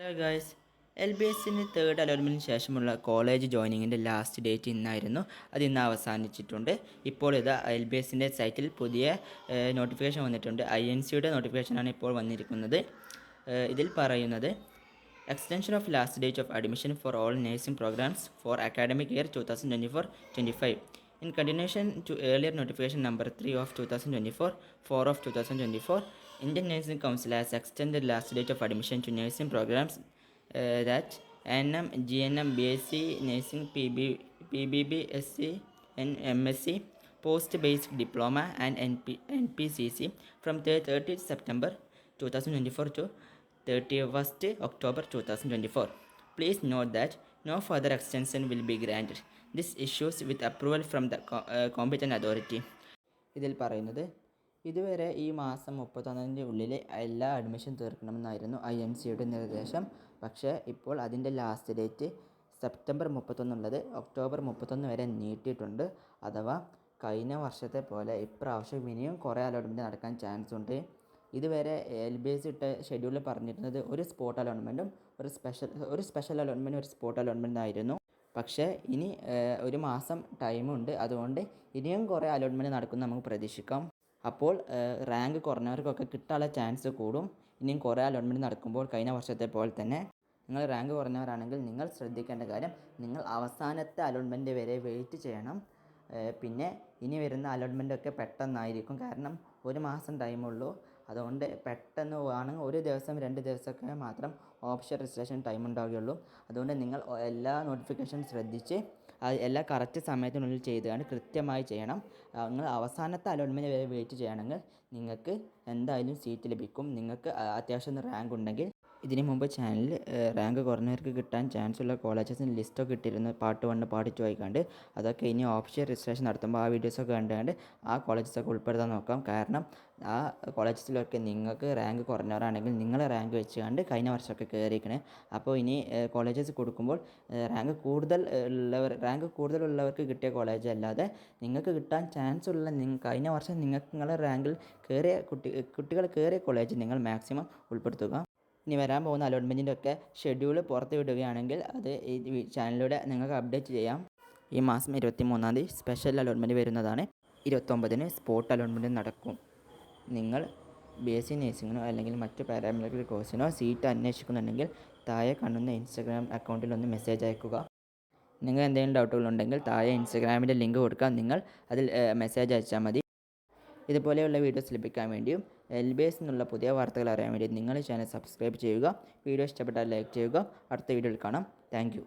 Hello guys L B എസിന് third അലോട്ട്മെന്റിന് ശേഷമുള്ള കോളേജ് ജോയിനിങ്ങിന്റെ ലാസ്റ്റ് ഡേറ്റ് ഇന്നായിരുന്നു. അത് ഇന്ന് അവസാനിച്ചിട്ടുണ്ട്. ഇപ്പോൾ ഇത് എൽ ബി എസിന്റെ സൈറ്റിൽ പുതിയ നോട്ടിഫിക്കേഷൻ വന്നിട്ടുണ്ട്. ഐ എൻ സിയുടെ നോട്ടിഫിക്കേഷനാണ് ഇപ്പോൾ വന്നിരിക്കുന്നത്. ഇതിൽ പറയുന്നത് extension of last date of admission for all nursing programs for academic year two thousand twenty four twenty five In continuation to earlier notification number 3 of 2024, 4 of 2024, Indian Nursing Council has extended last date of admission to nursing programs uh, that NM, GNM, BSc, Nursing, PB, PBB, and MSc, Post-Based Diploma and NP, NPCC from 30th September 2024 to 31st October 2024. Please note that post further extension will be granted. This issues with approval from the competent the competent authority ഇതിൽ പറയുന്നത് ഇതുവരെ ഈ മാസം മുപ്പത്തൊന്നിന്റെ ഉള്ളിൽ എല്ലാ admission തീർക്കണമെന്നായിരുന്നു I M സിയുടെ നിർദ്ദേശം. പക്ഷേ ഇപ്പോൾ അതിന്റെ ലാസ്റ്റ് ഡേറ്റ് സെപ്റ്റംബർ മുപ്പത്തൊന്നുള്ളത് ഒക്ടോബർ മുപ്പത്തൊന്ന് വരെ നീട്ടിയിട്ടുണ്ട്. അഥവാ കഴിഞ്ഞ വർഷത്തെ പോലെ ഇപ്രാവശ്യം ഇനിയും കുറേ അലോട്ട്മെന്റ് നടക്കാൻ ചാൻസ് ഉണ്ട്. ഇതുവരെ എൽ ബി എസ് ഇട്ട ഷെഡ്യൂളിൽ പറഞ്ഞിരുന്നത് ഒരു സ്പോട്ട് അലോട്ട്മെന്റും ഒരു സ്പെഷ്യൽ ഒരു സ്പെഷ്യൽ അലോട്ട്മെന്റും ഒരു സ്പോട്ട് അലോട്ട്മെന്റും ആയിരുന്നു. പക്ഷേ ഇനി ഒരു മാസം ടൈമുണ്ട് അതുകൊണ്ട് ഇനിയും കുറേ അലോട്ട്മെന്റ് നടക്കും നമുക്ക് പ്രതീക്ഷിക്കാം. അപ്പോൾ റാങ്ക് കുറഞ്ഞവർക്കൊക്കെ കിട്ടാനുള്ള ചാൻസ് കൂടും. ഇനിയും കുറേ അലോട്ട്മെന്റ് നടക്കുമ്പോൾ കഴിഞ്ഞ വർഷത്തെ പോലെ തന്നെ നിങ്ങൾ റാങ്ക് കുറഞ്ഞവരാണെങ്കിൽ നിങ്ങൾ ശ്രദ്ധിക്കേണ്ട കാര്യം നിങ്ങൾ അവസാനത്തെ അലോട്ട്മെന്റ് വരെ വെയിറ്റ് ചെയ്യണം. പിന്നെ ഇനി വരുന്ന അലോട്ട്മെന്റൊക്കെ പെട്ടെന്നായിരിക്കും. കാരണം ഒരു മാസം ടൈമുള്ളൂ അതുകൊണ്ട് പെട്ടെന്ന് വേണമെങ്കിൽ ഒരു ദിവസം രണ്ട് ദിവസമൊക്കെ മാത്രം ഓപ്ഷൻ രജിസ്ട്രേഷൻ ടൈം ഉണ്ടാവുകയുള്ളൂ. അതുകൊണ്ട് നിങ്ങൾ എല്ലാ നോട്ടിഫിക്കേഷൻ ശ്രദ്ധിച്ച് എല്ലാ കറക്റ്റ് സമയത്തിനുള്ളിൽ ചെയ്തുകൊണ്ട് കൃത്യമായി ചെയ്യണം. നിങ്ങൾ അവസാനത്തെ അലോട്ട്മെന്റ് വരെ വെയിറ്റ് ചെയ്യണമെങ്കിൽ നിങ്ങൾക്ക് എന്തായാലും സീറ്റ് ലഭിക്കും. നിങ്ങൾക്ക് അത്യാവശ്യം റാങ്ക് ഉണ്ടെങ്കിൽ ഇതിനു മുമ്പ് ചാനലിൽ റാങ്ക് കുറഞ്ഞവർക്ക് കിട്ടാൻ ചാൻസ് ഉള്ള കോളേജസിന് ലിസ്റ്റൊക്കെ ഇട്ടിരുന്നു. പാർട്ട് വണ്ണ് പാർട്ട് ടു ആയിക്കാണ്ട്. അതൊക്കെ ഇനി ഓപ്ഷൻ രജിസ്ട്രേഷൻ നടത്തുമ്പോൾ ആ വീഡിയോസൊക്കെ കണ്ടുകൊണ്ട് ആ കോളേജസൊക്കെ ഉൾപ്പെടുത്താൻ നോക്കാം. കാരണം ആ കോളേജസിലൊക്കെ നിങ്ങൾക്ക് റാങ്ക് കുറഞ്ഞവരാണെങ്കിൽ നിങ്ങൾ റാങ്ക് വെച്ചുകൊണ്ട് കഴിഞ്ഞ വർഷമൊക്കെ കയറിയിരിക്കണേ അപ്പോൾ ഇനി കോളേജസ് കൊടുക്കുമ്പോൾ റാങ്ക് കൂടുതൽ ഉള്ളവർ റാങ്ക് കൂടുതലുള്ളവർക്ക് കിട്ടിയ കോളേജ് അല്ലാതെ നിങ്ങൾക്ക് കിട്ടാൻ ചാൻസ് ഉള്ള കഴിഞ്ഞ വർഷം നിങ്ങൾക്ക് നിങ്ങളെ റാങ്കിൽ കയറിയ കുട്ടി കുട്ടികൾ കയറിയ കോളേജ് നിങ്ങൾ മാക്സിമം ഉൾപ്പെടുത്തുക. ഇനി വരാൻ പോകുന്ന അലോട്ട്മെന്റിന്റെ ഒക്കെ ഷെഡ്യൂൾ പുറത്ത് വിടുകയാണെങ്കിൽ അത് ഈ ചാനലിലൂടെ നിങ്ങൾക്ക് അപ്ഡേറ്റ് ചെയ്യാം. ഈ മാസം ഇരുപത്തി മൂന്നാം തീയതി സ്പെഷ്യൽ അലോട്ട്മെന്റ് വരുന്നതാണ്. ഇരുപത്തൊമ്പതിന് സ്പോട്ട് അലോട്ട്മെന്റ് നടക്കും. നിങ്ങൾ ബി എസ് സി നേഴ്സിങ്ങിനോ അല്ലെങ്കിൽ മറ്റ് പാരാമെഡിക്കൽ കോഴ്സിനോ സീറ്റ് അന്വേഷിക്കുന്നുണ്ടെങ്കിൽ താഴെ കാണുന്ന ഇൻസ്റ്റഗ്രാം അക്കൗണ്ടിൽ ഒന്ന് മെസ്സേജ് അയക്കുക. നിങ്ങൾ എന്തെങ്കിലും ഡൗട്ടുകളുണ്ടെങ്കിൽ താഴെ ഇൻസ്റ്റഗ്രാമിന്റെ ലിങ്ക് കൊടുക്കാം നിങ്ങൾ അതിൽ മെസ്സേജ് അയച്ചാൽ മതി. ഇതുപോലെയുള്ള വീഡിയോസ് ലഭിക്കാൻ വേണ്ടിയും എൽ ബി എസ് എന്നുള്ള പുതിയ വാർത്തകൾ അറിയാൻ വേണ്ടി നിങ്ങൾ ചാനൽ സബ്സ്ക്രൈബ് ചെയ്യുക. വീഡിയോ ഇഷ്ടപ്പെട്ടാൽ ലൈക്ക് ചെയ്യുക. അടുത്ത വീഡിയോയിൽ കാണാം. താങ്ക്